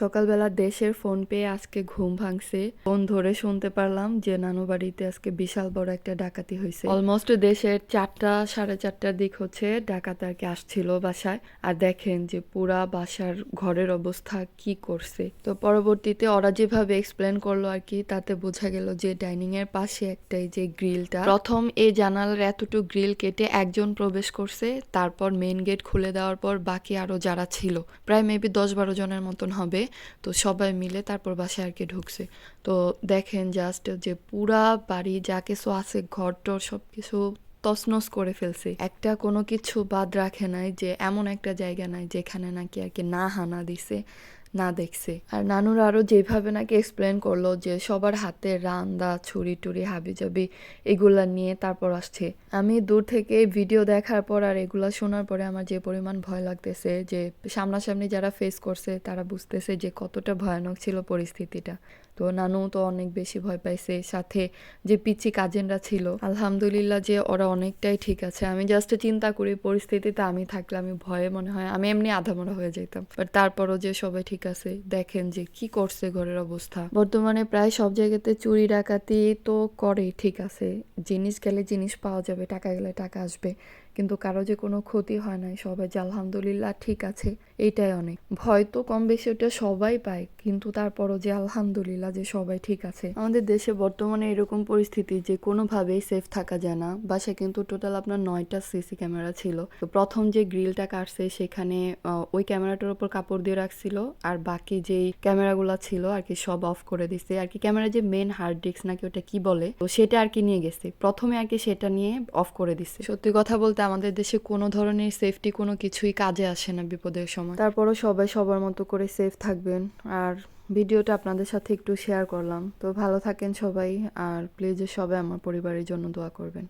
সকালবেলা দেশের ফোন পেয়ে আজকে ঘুম ভাঙছে। ফোন ধরে শুনতে পারলাম যে নানু বাড়িতে আজকে বিশাল বড় একটা ডাকাতি হয়েছে। অলমোস্ট দেশের চারটা, সাড়ে চারটার দিক হচ্ছে ডাকাত আর কি আসছিল বাসায়। আর দেখেন যে পুরা বাসার ঘরের অবস্থা কি করছে। তো পরবর্তীতে ওরা যেভাবে এক্সপ্লেন করল আর কি, তাতে বোঝা গেল যে ডাইনিং এর পাশে একটাই যে গ্রিলটা প্রথম এই জানালার এতটুকু গ্রিল কেটে একজন প্রবেশ করছে, তারপর মেন গেট খুলে দেওয়ার পর বাকি আরও যারা ছিল, প্রায় মেবি দশ বারো জনের মতন হবে। তো সবাই মিলে তারপর বাসায় আর কি ঢুকছে। তো দেখেন জাস্ট যে পুরা বাড়ি যা কিছু আছে ঘর টর সব কিছু তছনছ করে ফেলছে। একটা কোনো কিছু বাদ রাখে নাই যে এমন একটা জায়গা নাই যেখানে নাকি আর কি না হানা দিছে। না দেখছে। আর নানুর আরও যেভাবে নাকি এক্সপ্লেন করল যে সবার হাতে রান্দা, ছুরি টুরি হাবি জাবি এগুলা নিয়ে তারপর আসছে। আমি দূর থেকে ভিডিও দেখার পর আর এগুলা শোনার পরে আমার যে পরিমাণ ভয় লাগতেছে যে সামনাসামনি যারা ফেস করছে তারা বুঝতেছে যে কতটা ভয়ানক ছিল পরিস্থিতিটা। তো নানু তো অনেক বেশি ভয় পাইছে, সাথে যে পিচ্ছি কাজিনরা ছিল, আলহামদুলিল্লাহ যে ওরা অনেকটাই ঠিক আছে। আমি জাস্ট চিন্তা করি পরিস্থিতিতে আমি থাকলে আমি ভয়ে মনে হয় আমি এমনি আধামরা হয়ে যেতাম বাট তারপরও যে সবাই ঠিক আছে, দেখেন যে কি করছে ঘরের অবস্থা। বর্তমানে প্রায় সব জায়গাতে চুরি, ডাকাতি তো করে ঠিক আছে। জিনিস গেলে জিনিস পাওয়া যাবে, টাকা গেলে টাকা আসবে। কিন্তু কারও যে কোনো ক্ষতি হয় নাই। সবাই যে আলহামদুলিল্লাহ ঠিক আছে এইটাই অনেক। ভয় তো কম বেশি ওটা সবাই পায়, কিন্তু তারপরও যে আলহামদুলিল্লাহ যে সবাই ঠিক আছে। আমাদের দেশে বর্তমানে এরকম পরিস্থিতি যে কোনোভাবেই সেফ থাকা যায় না। বাসায় কিন্তু টোটাল আপনার নয়টা সিসি ক্যামেরা ছিল। তো প্রথম যে গ্রিলটা কাটছে সেখানে ওই ক্যামেরাটার উপর কাপড় দিয়ে রাখছিল, আর বাকি যেই ক্যামেরাগুলো ছিল আর কি সব অফ করে দিছে। আর কি ক্যামেরা যে মেন হার্ড ডিস্ক নাকি ওটা কি বলে, তো সেটা আর কি নিয়ে গেছে। প্রথমে আর কি সেটা নিয়ে অফ করে দিছে। সত্যি কথা বলতে আমাদের দেশে কোনো ধরনের সেফটি কোনো কিছুই কাজে আসে না বিপদের সময়। তারপরও সবাই সবার মতো করে সেফ থাকবেন। আর ভিডিওটা আপনাদের সাথে একটু শেয়ার করলাম। তো ভালো থাকেন সবাই, আর প্লিজ সবাই আমার পরিবারের জন্য দোয়া করবেন।